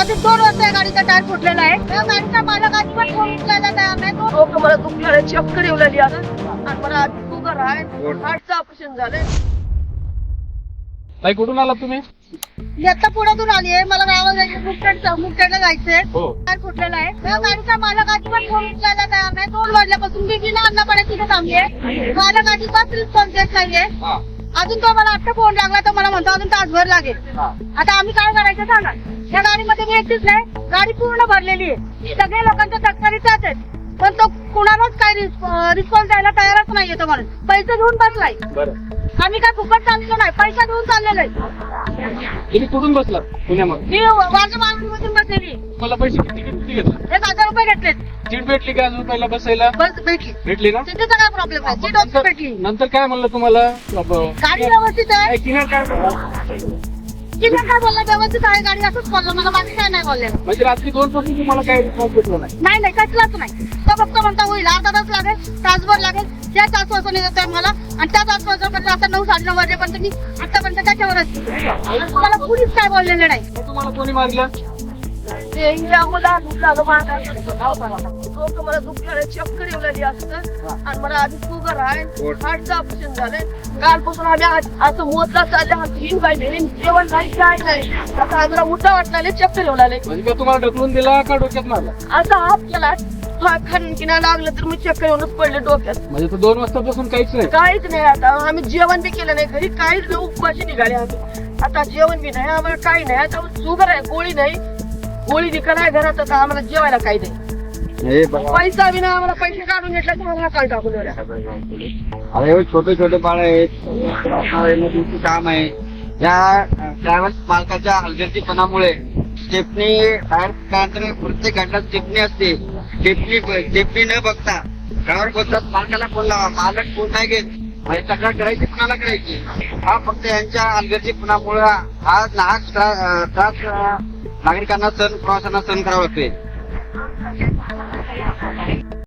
दोन वाजता गाडीचा टायर फुटलेला आहे. त्या गाडीचा मालक अजिबात फोन उचलायला तयार नाही तो लोक मला दुखणार चक्कर येऊ लागली आता आणि मला आधी शुगर आहे. हार्टचं ऑपरेशन झालंय. ताई कुठून आलात तुम्ही? आता पुण्यातून आली आहे. मला गावाला जायचं मुक्तेड मुक्तेडला जायचंय. हो. टायर फुटलेला आहे. त्या गाडीचा मालक अजिबात फोन उचलायला तयार नाही दोन वाजल्यापासून मी बिना अन्नपणे तिथे थांबले मालक अजिबात रिस्पॉन्स देत नाहीये हा. अजून तो मला आता फोन लागला तर मला म्हणतो अजून तासभर लागेल. आता आम्ही काय करायचं सांगा या गाडीमध्ये मी एकटीच नाही गाडी पूर्ण भरलेली आहे. सगळ्या लोकांच्या तक्रारीचाच आहे पण तो कुणालाच काही रिस्पॉन्स द्यायला तयारच नाहीये तो माणूस. पैसे घेऊन बसलाय. आम्ही काय फुकट चाललेलो नाही पैसा घेऊन चाललेलो आहे. तुम्ही कुठून बसलात पुण्यामध्ये? मी माणून बसलेली मला पैसे किती किती घेतलं? एक हजार रुपये घेतलेत. सीट भेटली का अजून पहिला बसायला? बस भेटली. भेटली ना? तिथेचा काय प्रॉब्लेम नाही सीट ऑप्शन भेटली. नंतर काय म्हणलं तुम्हाला? गाडी व्यवस्थित आहे. किनार काय? तिथे काय बोलला? व्यवस्थित आहे गाडी असंच बोललो. मला बाकी काय नाही बोलले म्हणजे रात्री दोन पासून तुम्हाला काय रिस्पॉन्स भेटला नाही? नाही नाही कसलाच नाही. तो फक्त म्हणता होईल अर्धा तास लागेल तासभर लागेल. त्याच आश्वासन येत मला. आणि त्याच आश्वासन आता नऊ साडे नऊ वाजेपर्यंत मी आतापर्यंत त्याच्यावरच. मला कुणीच काय बोललेलं नाही. तुम्हाला कोणी मारलं? ते इंग्लिया मुला दुखला लोक मला दुखणार चक्कर येऊ लागली असतं. आणि मला आधी शुगर आहे हार्टचं ऑपरेशन झालंय. कालपासून आम्ही असं मोजला चालले हा तीन पाहिजे जेवण नाही काय नाही. आता आम्हाला उठा वाटणार चक्कर येऊ लागले म्हणजे तुम्हाला ढकलून दिला का डोक्यात मारला? असा हात केला लागलं तर मी चक्कर येऊनच पडले डोक्यात. म्हणजे तो दोन वाजतापासून काहीच नाही. काहीच नाही आता. आम्ही जेवण बी केलं नाही घरी काहीच नाही उपवाशी निघाले आम्ही. आता जेवण बी नाही आम्हाला काही नाही. आता शुगर आहे गोळी नाही. गोळी बी नाही घरात आता आम्हाला जेवायला काही नाही. हे बघा. पैसा नाही आम्हाला पैसे काढून घेतला तर मला काल टाकून दिला. अरे हे छोटे छोटे बाळ आहेत. काम आहे. या ट्रॅव्हल्स मालकाच्या हलगर्जीपणामुळे स्टेपनी टायर काढताना प्रत्येक घंटा स्टेपनी असते. स्टेपनी स्टेपनी न बघता ड्रायव्हर बोलतात मालकाला फोन लावा. मालक फोन नाही घेत. म्हणजे तक्रार करायची कुणाला करायची? हा फक्त यांच्या अलगर्जीपणामुळे हा नाहक त्रास नागरिकांना सण प्रवाशांना सहन करावा लागतोय.